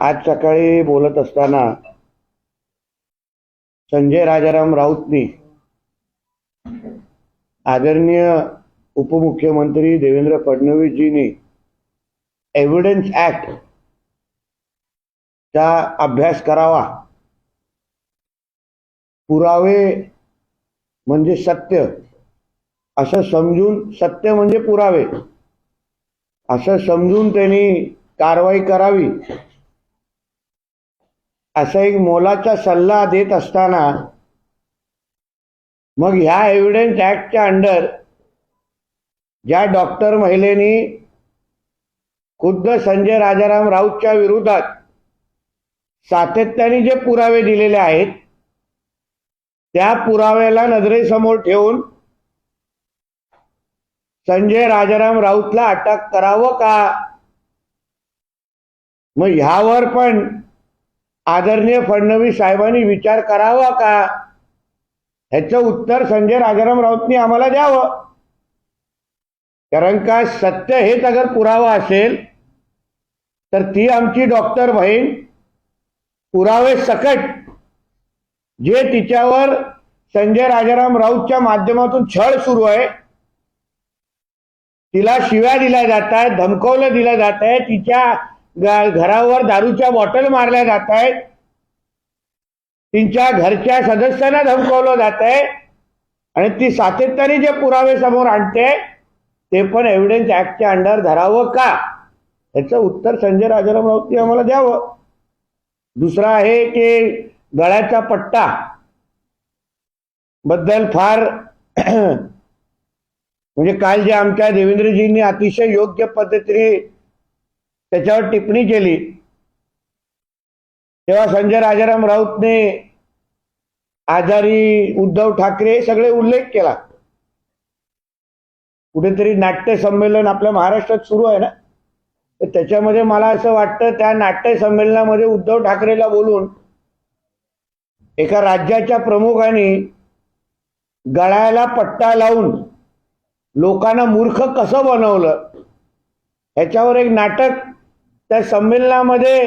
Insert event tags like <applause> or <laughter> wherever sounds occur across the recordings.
आज सकाळी बोलत असताना संजय राजाराम राऊतनी आदरणीय उपमुख्यमंत्री देवेंद्र फडणवीसजींनी एव्हिडन्स ऍक्ट चा अभ्यास करावा. पुरावे म्हणजे सत्य. असं समजून सत्य म्हणजे पुरावे. असं समजून त्यांनी कारवाई करावी. असा एक मोलाचा सल्ला देत असताना मग ह्या एव्हिडन्स ऍक्टच्या अंडर ज्या डॉक्टर महिलेनी खुद्द संजय राजाराम राऊतच्या विरोधात सातत्याने जे पुरावे दिलेले आहेत त्या पुराव्याला नजरेसमोर ठेवून संजय राजाराम राऊतला अटक करावं का? मग ह्यावर पण आदरणीय फडणवीस साहेबांनी विचार करावा का? ह्याचं उत्तर संजय राजाराम राऊतनी आम्हाला द्यावं. कारण का सत्य हेच अगर पुरावा असेल तर ती आमची डॉक्टर बहीण पुरावे सकट जे तिच्यावर संजय राजाराम राऊतच्या माध्यमातून छळ सुरू आहे तिला शिव्या दिल्या जात आहेत धमकवलं दिलं जात आहे तिच्या घरावर दारूच्या बॉटल मारल्या जात आहेत. तिच्या घरच्या सदस्यांना धमकवलं जात आहे. आणि ती सातत्याने जे पुरावे समोर आणते ते पण एव्हिडन्स ऍक्टच्या अंडर धरावं का? याचं उत्तर संजय राजाराम राऊतनी आम्हाला द्यावं. दुसरं आहे की गळ्याचा पट्टा बद्दल फार <clears throat> म्हणजे काल जे आमच्या देवेंद्रजींनी अतिशय योग्य पद्धतीने त्याच्यावर टिप्पणी केली. तेव्हा संजय राजाराम राऊतने आजारी उद्धव ठाकरे हे सगळे उल्लेख केला. कुठेतरी नाट्य संमेलन आपल्या महाराष्ट्रात सुरू आहे ना? तर त्याच्यामध्ये मला असं वाटतं त्या नाट्य संमेलनामध्ये उद्धव ठाकरेला बोलून एका राज्याच्या प्रमुखांनी गळ्याला पट्टा लावून लोकांना मूर्ख कसं बनवलं? ह्याच्यावर एक नाटक त्या संमेलनामध्ये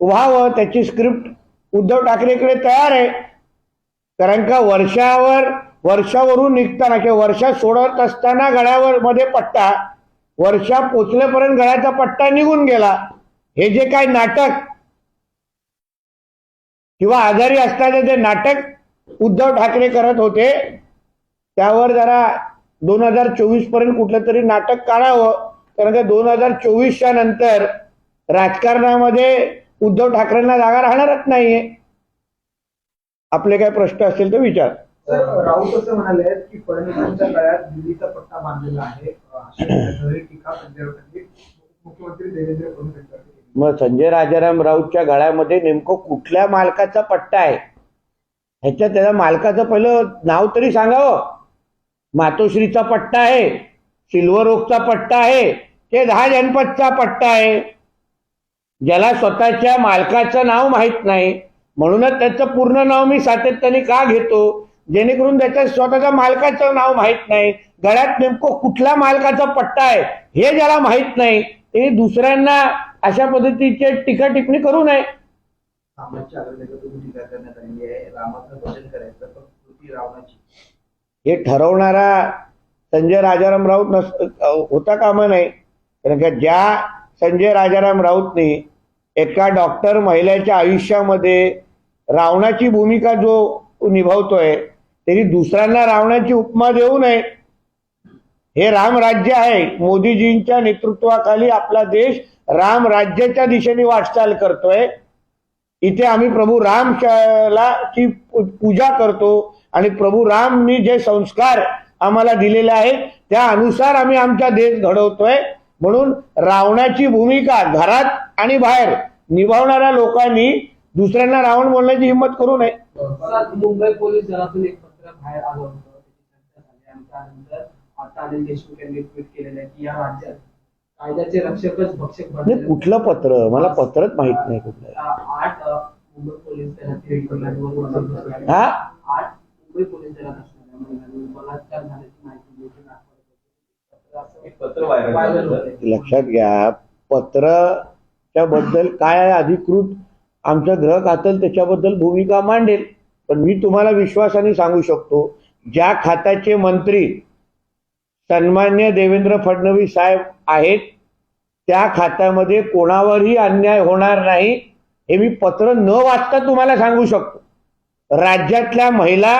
व्हावं त्याची स्क्रिप्ट उद्धव ठाकरेकडे तयार आहे. कारण का वर्षावर वर्षावरून निघताना किंवा वर्षा सोडत असताना गळ्यावर मध्ये पट्टा वर्षा पोचलेपर्यंत गळ्याचा पट्टा निघून गेला. हे जे काय नाटक किंवा आजारी असताना जे नाटक उद्धव ठाकरे करत होते त्यावर जरा दोन हजार चोवीसपर्यंत कुठलं तरी नाटक काढावं. कारण का दोन हजार चोवीसच्या नंतर राजकारणामध्ये उद्धव ठाकरेंना जागा राहणारच नाहीये. आपले काय प्रश्न असतील तर विचार. राऊत असं म्हणाले की फडणवीसांच्या गळ्यात दिल्लीचा पट्टा बांधलेला आहे. मुख्यमंत्री देवेंद्र फडणवीस. मग संजय राजाराम राऊतच्या गळ्यामध्ये नेमकं कुठल्या मालकाचा पट्टा आहे? ह्याच्या त्याच्या मालकाचं पहिलं नाव तरी सांगावं. मातोश्रीचा पट्टा आहे सिल्वर ओकचा पट्टा आहे ते दहा जनपदचा पट्टा आहे. ज्याला स्वतःच्या मालकाचं नाव माहीत नाही म्हणूनच त्याचं पूर्ण नाव मी सातत्याने का घेतो? जेणेकरून त्याच्या स्वतःच्या मालकाचं नाव माहीत नाही. गळ्यात नेमकं कुठल्या मालकाचा पट्टा आहे हे ज्याला माहीत नाही ते दुसऱ्यांना अशा पद्धतीचे टीका टिप्पणी करू नये. हे ठरवणारा संजय राजाराम राऊत नस होता कामा नाही कारण का ज्या संजय राजाराम राऊतने एका डॉक्टर महिलेच्या आयुष्यामध्ये रावणाची भूमिका जो निभावतोय त्यांनी दुसऱ्यांना रावणाची उपमा देऊ नये. हे राम राज्य आहे. मोदीजींच्या नेतृत्वाखाली आपला देश राम राज्याच्या दिशेने वाटचाल करतोय. इथे आम्ही प्रभू रामला ची पूजा करतो आणि प्रभू रामनी जे संस्कार आम्हाला दिलेले आहेत त्या अनुसार आम्ही आमचा देश घडवतोय. म्हणून रावणाची भूमिका घरात आणि बाहेर निभावणाऱ्या लोकांनी दुसऱ्यांना रावण बोलण्याची हिंमत करू नये. मुंबई पोलीस दलातून एक पत्र बाहेर आलं होतं. त्यानंतर आता अनिल देशमुख यांनी ट्विट केलेलं आहे की या राज्यात कायद्याचे रक्षकच भक्षक बनले कुठलं पत्र? मला पत्रच माहीत नाही कुठलं. आठ मुंबई पोलीस दलातील महिलांवर. हा? आठ मुंबई पोलीस दलात असणाऱ्या महिलांवर बलात्कार झाल्याची माहिती देखील दाखवली होती. पत्र असं एक पत्र व्हायरल व्हायरल झालं. होतंय. लक्षात घ्या पत्र त्याबद्दल काय आहे अधिकृत आमचं ग्रह खातं त्याच्याबद्दल भूमिका मांडेल. पण मी तुम्हाला विश्वासाने सांगू शकतो ज्या खात्याचे मंत्री सन्मान्य देवेंद्र फडणवीस साहेब आहेत त्या खात्यामध्ये कोणावरही अन्याय होणार नाही हे मी पत्र न वाचता तुम्हाला सांगू शकतो. राज्यातल्या महिला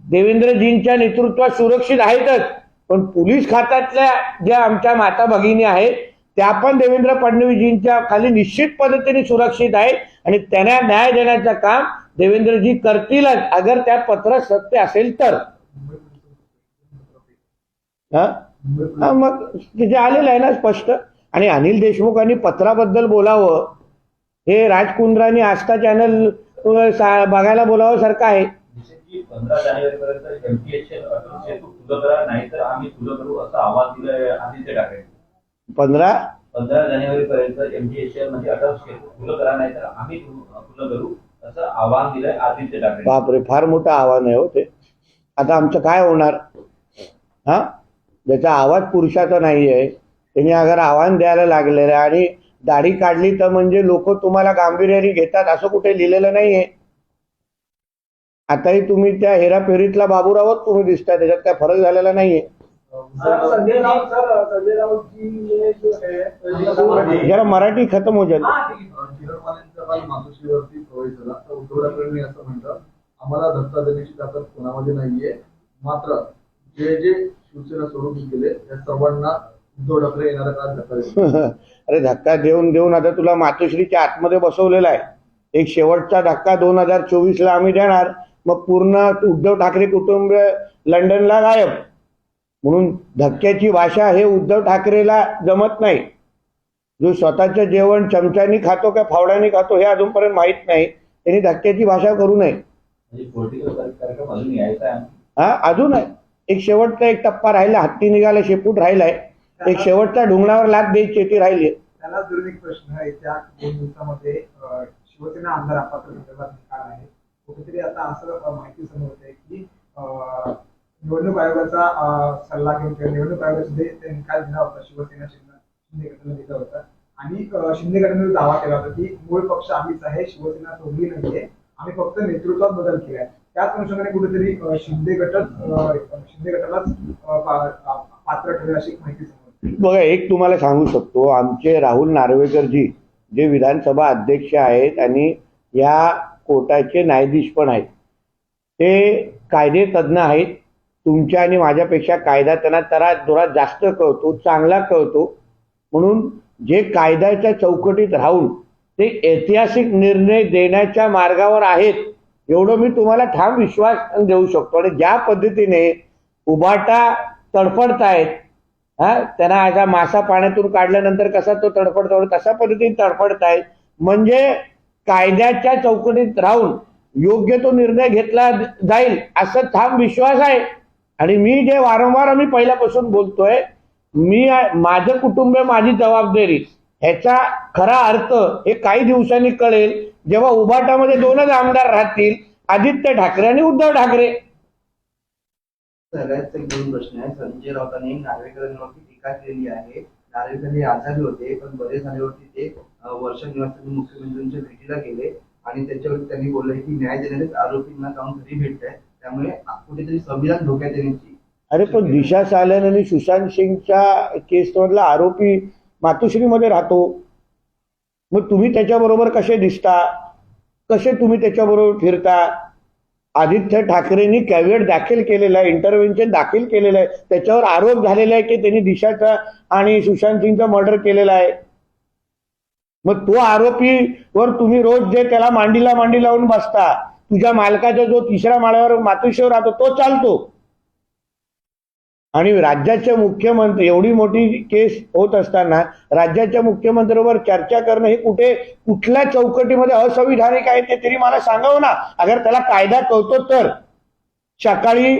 देवेंद्रजींच्या नेतृत्वात सुरक्षित आहेतच. पण पोलीस खात्यातल्या ज्या आमच्या माता भगिनी आहेत त्या पण देवेंद्र फडणवीसजींच्या खाली निश्चित पद्धतीने सुरक्षित आहेत आणि त्यांना न्याय देण्याचं काम देवेंद्रजी करतीलच. अगर त्या पत्र सत्य असेल तर. हा? मग तिथे आलेलं आहे ना स्पष्ट. आणि अनिल देशमुखांनी पत्राबद्दल बोलावं. हे राजकुंद्रांनी आस्था चॅनल बघायला बोलावं सारखं आहे. की पंधरा जानेवारी पर्यंत एमटीएचएल अटल सेतू खुलं करा नाही तर आम्ही खुलं करू असं आवाहन दिलं आदित्य ठाकरे. पंधरा? पंधरा जानेवारी पर्यंत एमटीएचएल म्हणजे अटल सेतू खुलं करा नाही तर आम्ही खुलं करू असं आवाहन दिलंय आदित्य ठाकरे. बापरे फार मोठं आव्हान आहे हो ते. आता आमचं काय होणार? हा? ज्याचा आवाज पुरुषाचा नाही आहे त्यांनी अगर आव्हान द्यायला लागलेलं आहे आणि दाढी काढली तर म्हणजे लोक तुम्हाला गांभीर्याने घेतात असं कुठे लिहिलेलं नाहीये. आताही तुम्ही त्या हेराफेरीतला बाबूरावच तुम्ही दिसता त्याच्यात काय फरक झालेला नाहीये. है जरा मराठी खतम हो जाईल आम्हाला धक्का देण्याची ताकद कोणामध्ये नाहीये. मात्र जे जे शिवसेना सोडून गेले त्या सर्वांना उद्धव ठाकरे धक्का अरे धक्का देऊन देऊन आता तुला मातोश्रीच्या आतमध्ये बसवलेला आहे. एक शेवटचा धक्का दोन हजार चोवीस ला आम्ही देणार. मग पूर्ण उद्धव ठाकरे कुटुंब लंडनला गायब. म्हणून धक्क्याची भाषा हे उद्धव ठाकरेला जमत नाही. जो स्वतःचं जेवण चमच्यानी खातो का फावड्याने खातो हे अजूनपर्यंत माहीत नाही. त्यांनी धक्क्याची भाषा करू नये. म्हणजे हा अजून आहे. एक शेवटचा एक टप्पा राहिला हत्ती निघाला शेपूट राहिलाय. एक शेवटच्या ढुंगणावर लाद द्यायची ती राहिली. त्याला एक प्रश्न आहे. त्या दोन दिवसामध्ये शिवसेना आमदार आहे. कुठेतरी आता असं माहिती समोर होते की निवडणूक आयोगाचा सल्ला घेऊन किंवा निवडणूक आयोगामध्ये ते निकाल दिला होता शिवसेना शिंदे शिंदे गटाला दिला होता. आणि शिंदे गटाने दावा केला होता की मूळ पक्ष आम्हीच आहे शिवसेना सोडली नाहीये आम्ही फक्त नेतृत्वात बदल केलाय. त्याच अनुषंगाने कुठेतरी शिंदे गटच शिंदे गटालाच पात्र ठरेल अशी माहिती समोर बघा एक तुम्हाला सांगू शकतो आमचे राहुल नार्वेकरजी जे विधानसभा अध्यक्ष आहेत आणि या कोर्टाचे न्यायाधीश पण आहेत. ते कायदे तज्ज्ञ आहेत. तुमच्या आणि माझ्यापेक्षा कायदा त्यांना तरा जोरात जास्त कळतो चांगला कळतो. म्हणून जे कायद्याच्या चौकटीत राहून ते ऐतिहासिक निर्णय देण्याच्या मार्गावर आहेत एवढं मी तुम्हाला ठाम विश्वास देऊ शकतो. आणि ज्या पद्धतीने उबाटा तडफडतायत हा त्यांना आता मासा पाण्यातून काढल्यानंतर कसा तो तडफडतो तशा पद्धतीने तडफडतायत. म्हणजे कायद्याच्या चौकटीत राहून योग्य तो निर्णय घेतला जाईल असा ठाम विश्वास आहे. आणि मी जे वारंवार आम्ही पहिल्यापासून बोलतोय मी माझं कुटुंब माझी जबाबदारी. ह्याचा खरा अर्थ हे काही दिवसांनी कळेल जेव्हा उभाटामध्ये दोनच आमदार राहतील आदित्य ठाकरे आणि उद्धव ठाकरे. सगळ्यात एक दोन प्रश्न आहे संजय राऊतांनी नागरिकांवरती टीका केली आहे. हे आजारी होते पण बरे झाल्यावरती ते. वर्षा निवासाने मुख्यमंत्र्यांच्या भेटीला गेले आणि त्याच्यावरती त्यांनी बोलले की न्याय देणारेच आरोपींना जाऊन घरी भेटत आहे त्यामुळे कुठेतरी संविधान धोक्यात येण्याची अरे पण दिशा सालन आणि सुशांत सिंगच्या केस मधला आरोपी मातोश्रीमध्ये राहतो. मग तुम्ही त्याच्याबरोबर कसे दिसता? कसे तुम्ही त्याच्याबरोबर फिरता? आदित्य ठाकरेंनी कॅव्हिएट दाखल केलेला आहे इंटरव्हेन्शन दाखल केलेलं आहे. त्याच्यावर आरोप झालेला आहे की त्यांनी दिशाचा आणि सुशांत सिंगचा मर्डर केलेला आहे. मग तो आरोपीवर तुम्ही रोज जे त्याला मांडीला मांडी लावून बसता तुझ्या मालकाचा जो तिसऱ्या माळ्यावर मातोश्रीवर राहतो तो चालतो. आणि राज्याचे मुख्यमंत्री एवढी मोठी केस होत असताना राज्याच्या मुख्यमंत्र्यावर चर्चा करणं हे कुठे कुठल्या चौकटीमध्ये असंविधानिक आहे ते तरी मला सांगावं ना. अगर त्याला कायदा कळतो तर. सकाळी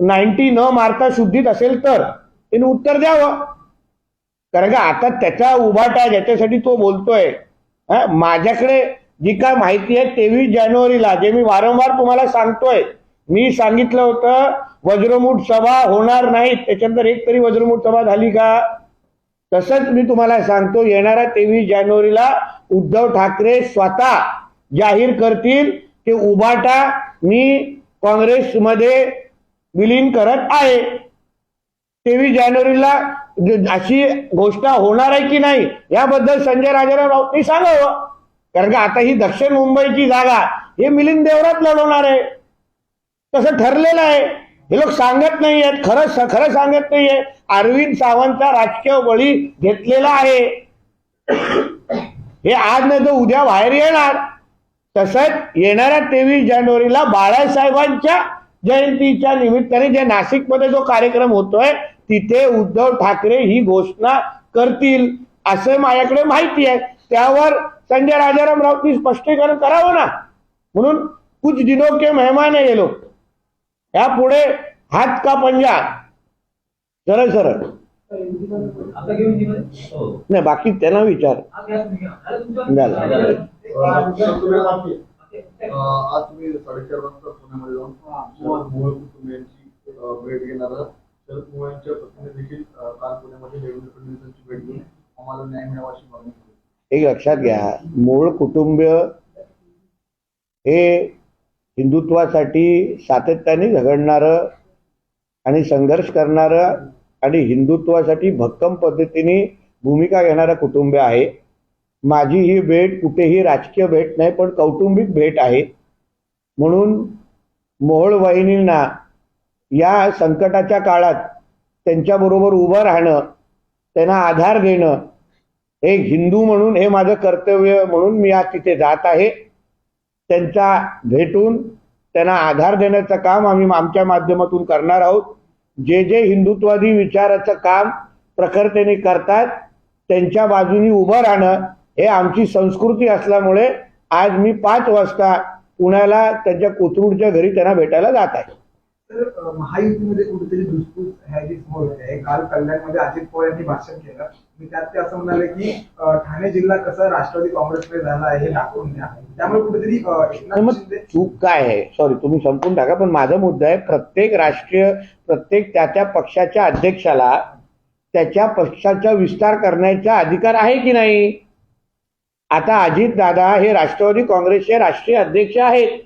नाईन्टी न मारता शुद्धीत असेल तर. त्याने उत्तर द्यावं. कारण का आता त्याचा उभाटा ज्याच्यासाठी तो बोलतोय. हा, माझ्याकडे जी काय माहिती आहे तेवीस जानेवारीला जे मी वारंवार तुम्हाला सांगतोय मी सांगितलं होतं वज्रमूठ सभा होणार नाहीत. त्याच्यानंतर एक तरी वज्रमूठ सभा झाली का? तसंच मी तुम्हाला सांगतो येणाऱ्या तेवीस जानेवारीला उद्धव ठाकरे स्वतः जाहीर करतील की उभाटा मी काँग्रेसमध्ये विलीन करत आहे. तेवीस जानेवारीला अशी गोष्ट होणार आहे की नाही याबद्दल संजय राजाराव राऊतनी सांगावं. कारण का आता ही दक्षिण मुंबईची जागा हे मिलिंद देवरात लढवणार आहे. तसं ठरलेलं आहे. हे लोक सांगत नाही आहेत खरं खरं सांगत नाहीये अरविंद सावंतचा राजकीय बळी घेतलेला आहे. हे आज नाही तर उद्या बाहेर येणार. तसंच येणाऱ्या तेवीस जानेवारीला बाळासाहेबांच्या जयंतीच्या निमित्ताने जे नाशिकमध्ये जो कार्यक्रम होतोय तिथे उद्धव ठाकरे ही घोषणा करतील असं माझ्याकडे माहिती आहे. त्यावर संजय राजाराम राऊतनी स्पष्टीकरण करावं ना? म्हणून कुछ दिनों के मेहमान आहे ये लोग. यापुढे हात का पंजा? सरळ सरळ. आता घेऊन हिंदीमध्ये हो. नाही बाकी त्यांना विचार. आज तुम्ही. झालं. आज साडेचार वाजता पुण्यामध्ये जाऊन मोहोळ कुटुंबियांची अं, भेट घेणार आहात. शरद मोहोळ यांच्या पत्नीने देखील काल पुण्यामध्ये देवेंद्र फडणवीसांची भेट घेऊन आम्हाला न्याय मिळावा अशी मागणी केली. एक लक्षात घ्या. मूळ कुटुंबीय हे हिंदुत्वासाठी सातत्याने झगडणारं आणि संघर्ष करणारं आणि हिंदुत्वासाठी भक्कम पद्धतीने भूमिका घेणारं कुटुंब आहे. माझी ही भेट कुठेही राजकीय भेट नाही पण कौटुंबिक भेट आहे. म्हणून मोहोळ वाहिनींना या संकटाच्या काळात त्यांच्याबरोबर उभं राहणं त्यांना आधार देणं हे हिंदू म्हणून हे माझं कर्तव्य म्हणून मी आज तिथे जात आहे. त्यांचा भेटून त्यांना आधार देण्याचं काम आम्ही आमच्या माध्यमातून करणार आहोत. जे जे हिंदुत्वादी विचाराचं काम प्रखरतेने करतात त्यांच्या बाजूनी उभं राहणं हे आमची संस्कृती असल्यामुळे आज मी पाच वाजता पुण्याला त्यांच्या कोथरूडच्या घरी त्यांना भेटायला जात आहे. तर महायुतीमध्ये कुठेतरी ह्याची समोर होते. आहे काल कल्याणमध्ये अजित पवार यांनी भाषण केलं. आणि त्यात ते असं म्हणाले की ठाणे जिल्हा कसा राष्ट्रवादी काँग्रेसकडे झाला आहे हे दाखवून द्या. त्यामुळे कुठेतरी चूक काय आहे? सॉरी तुम्ही संपून टाका पण माझा मुद्दा आहे प्रत्येक राष्ट्रीय प्रत्येक त्या त्या पक्षाच्या अध्यक्षाला त्याच्या पक्षाचा विस्तार करण्याचा अधिकार आहे की नाही? आता अजित दादा हे राष्ट्रवादी काँग्रेसचे राष्ट्रीय अध्यक्ष आहेत.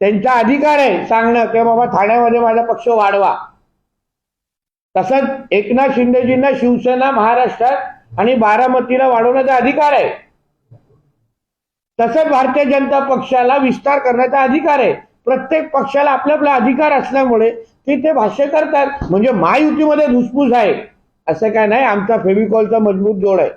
त्यांचा अधिकार आहे सांगणं की बाबा ठाण्यामध्ये माझा पक्ष वाढवा. तसंच एकनाथ शिंदेजींना शिवसेना महाराष्ट्रात आणि बारामतीला वाढवण्याचा अधिकार आहे. तसंच भारतीय जनता पक्षाला विस्तार करण्याचा अधिकार आहे. प्रत्येक पक्षाला आपला आपला अधिकार असल्यामुळे ते ते भाष्य करतात. म्हणजे महायुतीमध्ये धुसफूस आहे. असं काय नाही आमचा फेविकॉलचा मजबूत जोड आहे.